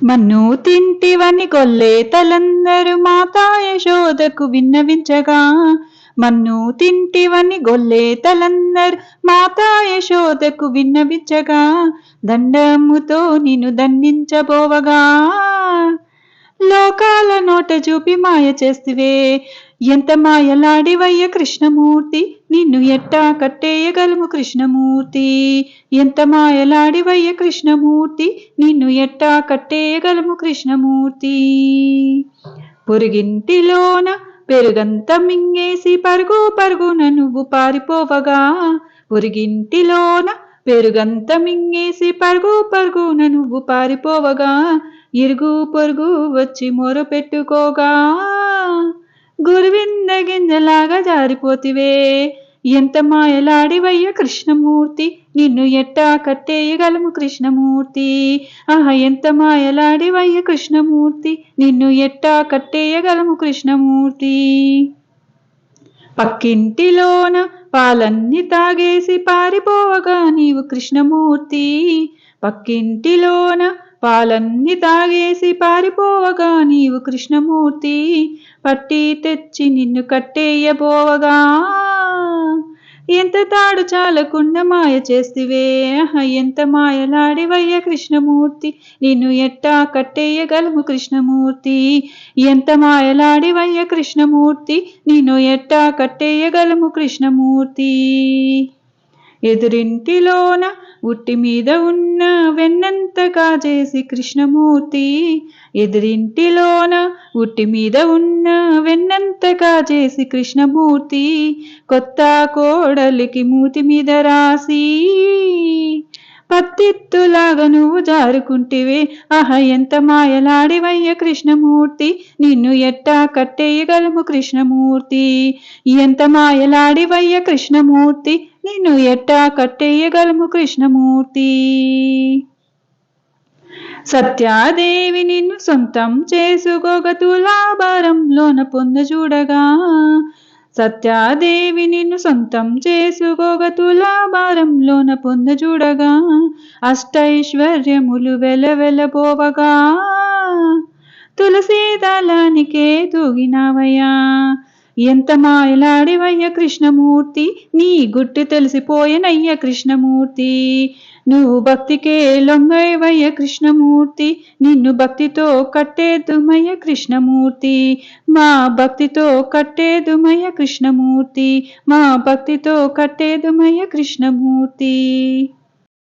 మన్ను తింటివని కొల్లే తలందరు మాతా యశోదకు విన్నవించగా మన్ను తింటివని గొల్లే తలందరు మాతా యశోదకు విన్నవించగా దండముతో నిన్ను దండించబోవగా. లోకాల నోట చూపి మాయ చేస్తివే ఎంత మాయలాడివయ్య కృష్ణమూర్తి? నిన్ను ఎట్టా కట్టేయగలము కృష్ణమూర్తి? ఎంత మాయలాడివయ్య కృష్ణమూర్తి? నిన్ను ఎట్టా కట్టేయగలము కృష్ణమూర్తి? పొరుగింటిలోన పెరుగంత మింగేసి పరుగు పరుగున నువ్వు పారిపోవగా. పొరుగింటిలోన పెరుగంత మింగేసి పరుగు పరుగున నువ్వు పారిపోవగా. ఇరుగు పొరుగు వచ్చి మొర పెట్టుకోగా జారిపోతివే ఎంత మాయలాడివయ్య కృష్ణమూర్తి నిన్ను ఎట్టా కట్టేయగలము కృష్ణమూర్తి? ఆహ ఎంత మాయలాడివయ్య కృష్ణమూర్తి నిన్ను ఎట్టా కట్టేయగలము కృష్ణమూర్తి? పక్కింటిలోన పాలన్నీ తాగేసి పారిపోవగా నీవు కృష్ణమూర్తి. పక్కింటిలోన పాలన్నీ తాగేసి పారిపోవగా నీవు కృష్ణమూర్తి. పట్టి తెచ్చి నిన్ను కట్టేయబోవగా. ఎంత తాడు చాలకుండా మాయ చేస్తివే. ఎంత మాయలాడివయ్య కృష్ణమూర్తి. నిన్ను ఎట్టా కట్టేయగలము కృష్ణమూర్తి? ఎంత మాయలాడివయ్య కృష్ణమూర్తి. నిన్ను ఎట్టా కట్టేయగలము కృష్ణమూర్తి? ఎదురింటిలోన ఉట్టి మీద ఉన్న వెన్నంతగా చేసి కృష్ణమూర్తి ఎదురింటిలోన ఉట్టి మీద ఉన్న వెన్నంతగా చేసి కృష్ణమూర్తి కొత్త కోడలికి మూతి మీద రాసి పత్తిత్తులాగా నువ్వు జారుకుంటివే. ఆహ ఎంత మాయలాడివయ్య కృష్ణమూర్తి. నిన్ను ఎట్టా కట్టేయగలము కృష్ణమూర్తి? ఎంత మాయలాడివయ్య కృష్ణమూర్తి? నిన్ను ఎట్టా కట్టేయగలము కృష్ణమూర్తి? సత్యాదేవి నిన్ను సొంతం చేసుకోగ తులాభారంలోన పొంద చూడగా సత్యాదేవి నిన్ను సొంతం చేసుకోగ తులాభారంలోన పొంద చూడగా అష్టైశ్వర్యములు వెలవెలబోవగా తులసీదళానికే తూగినావయ్యా. ఎంత మాయలాడివయ్య కృష్ణమూర్తి నీ గుట్టు తెలిసిపోయనయ్య కృష్ణమూర్తి. నువ్వు భక్తికే లొంగైవయ్య కృష్ణమూర్తి నిన్ను భక్తితో కట్టేదుమయ్య కృష్ణమూర్తి. మా భక్తితో కట్టేదుమయ్య కృష్ణమూర్తి మా భక్తితో కట్టేదుమయ్య కృష్ణమూర్తి.